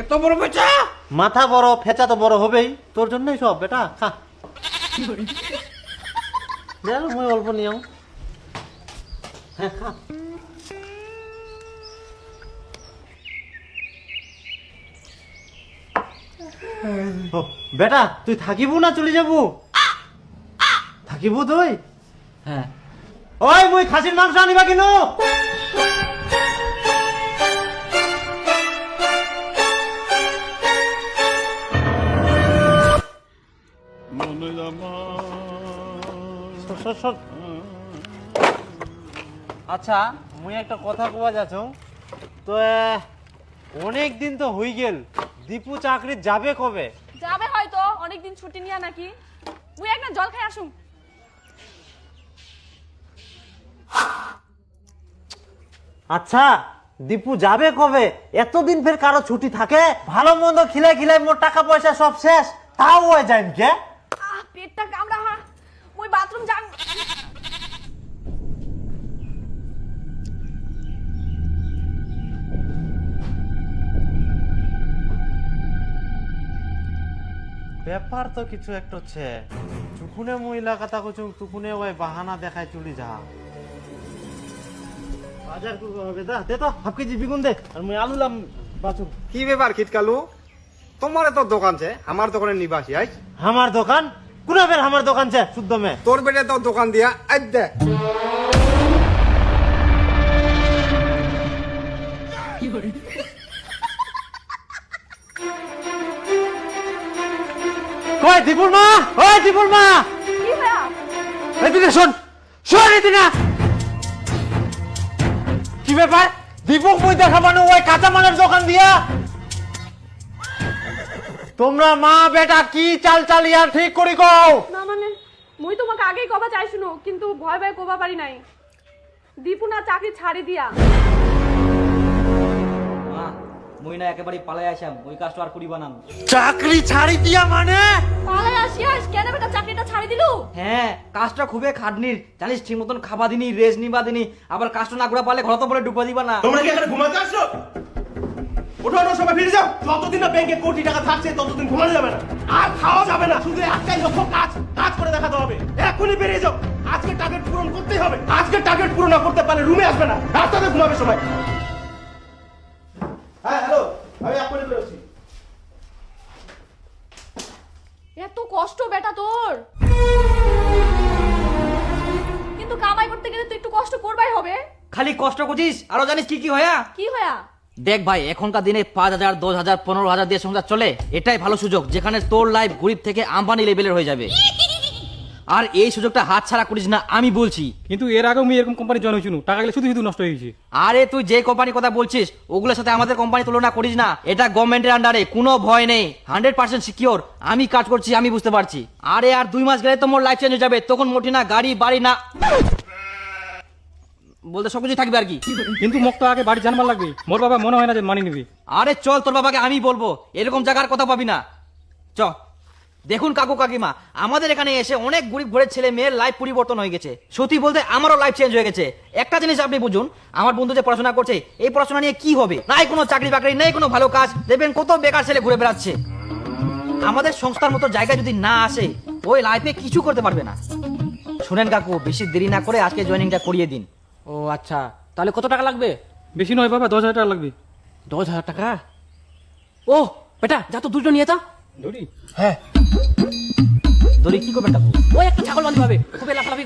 এত বড় পেঁচা? মাথা বড় ফেচা তো বড় হবেই। তোর জন্যই সব বেটা খা। দেখ মুই অল্প নিও হ্যাঁ খা। বেটা তুই থাকিব না চলে যাব? থাকিব তুই? হ্যাঁ। ওই মুই খাসির মাংস আনিবা কিনো? সর, সর, সর। আচ্ছা মুই একটা কথা কওয়া যাচ্ছ। তো অনেক দিন তো হই গেল। দীপু চাকরি যাবে কবে? যাবে হয়তো অনেকদিন ছুটি নিয়া নাকি। মুই একটা জল খাই আসুম। আচ্ছা দীপু যাবে কবে? এতদিন ফের কারও ছুটি থাকে? ভালো মন্দ খিলাই খিলাই মোর টাকা পয়সা সব শেষ। তাও হয়ে যায় কে? পেটটা কামড়া মুই বাথরুম যাং ব্যাপার তো কিছু একটা হচ্ছে। চুকুনে মহিলা কথা কচুং তুকুনে ওই বাহানা দেখায় চলি যা। বাজার করতে হবে দা দে তো হাফ কেজি বিগুন দে আর মুই আলু লাম বাচু কি ব্যাপার খিটকালু? তোমার তো দোকান আছে আমার দোকানে নিবাসী আই? আমার দোকান? কোনা বের আমার দোকান ছে শুদ্ধ মে। তোর বেটে তো দোকান দিয়া আজ দে। কই দীপুর মা? ওই দীপুর মা? কি এদিকে শোন শোন এদিকে। কি ব্যাপার? দীপক মুই দেখা মানে ওই কাঁচা মালের দোকান দিয়া। তোমরা মা বেটা কি চাল চালিয়া ঠিক করি কও? না মানে মুই তোমাকে আগেই কবা চাইছিনু কিন্তু ভয় ভয় কবা পারি নাই। দীপু না চাকরি ছাড়ি দিয়া। মা মুই না একেবারে পালাই আসাম ওই কাজটা আর করি বানাম চাকরি ছাড়ি দিয়া মানে? পালাই আসিয়াস কেন বেটা চাকরিটা ছাড়ি দিলু? হ্যাঁ কাজটা খুবই খাটনির। জানিস ঠিক মতন খাবা দিনি রেজ নিবা দিনি আবার কাজটা না করে পারলে ঘর তো বলে ডুবা দিবা না। তোমরা কি এখানে ঘুমাতে আসছো? ওঠো ওঠো সবাই ফিরে যাও। যতদিন না ব্যাংকে কোটি টাকা থাকছে ততদিন ঘুমানো যাবে না। আর খাওয়া যাবে না শুধু একটাই লক্ষ্য কাজ কাজ করে দেখাতে হবে। এখনই বেরিয়ে যাও। আজকে টার্গেট পূরণ করতেই হবে। আজকে টার্গেট পূরণ না করতে পারলে রুমে আসবে না। রাস্তাতে ঘুমাবে সবাই। হ্যাঁ হ্যালো আমি এখনই বেরোচ্ছি এত কষ্ট বেটা তোর। কিন্তু কামাই করতে গেলে তো একটু কষ্ট করবাই হবে। খালি কষ্ট করছিস? আরও জানিস কি কি হয়া? কি হয়া? দেখ ভাই এখনকার দিনে পাঁচ হাজার দশ হাজার পনেরো হাজার দিয়ে সংসার চলে এটাই ভালো সুযোগ যেখানে তোর লাইফ গরিব থেকে আম্বানি লেভেলের হয়ে যাবে। আর এই সুযোগটা হাত ছাড়া করিস না আমি বলছি। কিন্তু এর আগেও আমি এরকম কোম্পানি জয়েন হয়েছিল টাকা গেলে শুধু শুধু নষ্ট হয়ে গেছে। আরে তুই যে কোম্পানির কথা বলছিস ওগুলোর সাথে আমাদের কোম্পানি তুলনা করিস না এটা গভর্নমেন্টের আন্ডারে কোনো ভয় নেই। হান্ড্রেড পার্সেন্ট সিকিওর আমি কাজ করছি আমি বুঝতে পারছি। আরে আর দুই মাস গেলে তো মোর লাইফ চেঞ্জ হয়ে যাবে তখন মোটি না গাড়ি বাড়ি না। বলতে সব কিছু থাকবে আর কি। কিন্তু তো আগে বাড়ি জানবার লাগবে। মোর বাবা মনে হয় না যে মানি নিবি। আরে চল তোর বাবাকে আমি বলব। এরকম জায়গার কথা পাবি না। চ দেখুন কাকু কাকিমা আমাদের এখানে এসে অনেক গরিব ঘরের ছেলে মেয়ের লাইফ পরিবর্তন হয়ে গেছে। সত্যি বলতে আমারও লাইফ চেঞ্জ হয়ে গেছে। একটা জিনিস আপনি বুঝুন আমার বন্ধু যে পড়াশোনা করছে এই পড়াশোনা নিয়ে কি হবে? নাই কোনো চাকরি বাকরি নেই কোনো ভালো কাজ। দেখবেন কত বেকার ছেলে ঘুরে বেড়াচ্ছে। আমাদের সংস্থার মতো জায়গায় যদি না আসে ওই লাইফে কিছু করতে পারবে না। শুনেন কাকু বেশি দেরি না করে আজকে জয়েনিংটা করিয়ে দিন। ও আচ্ছা। তাহলে কত টাকা লাগবে? বেশি নয় বাবা দশ হাজার টাকা লাগবে। দশ হাজার টাকা? ও বেটা যা তো দুটো নিয়ে তা দড়ি হ্যাঁ। দড়ি কি করবে বেটা ওই একটা ছাগল বাঁধতে হবে। খুবই লাফালাফি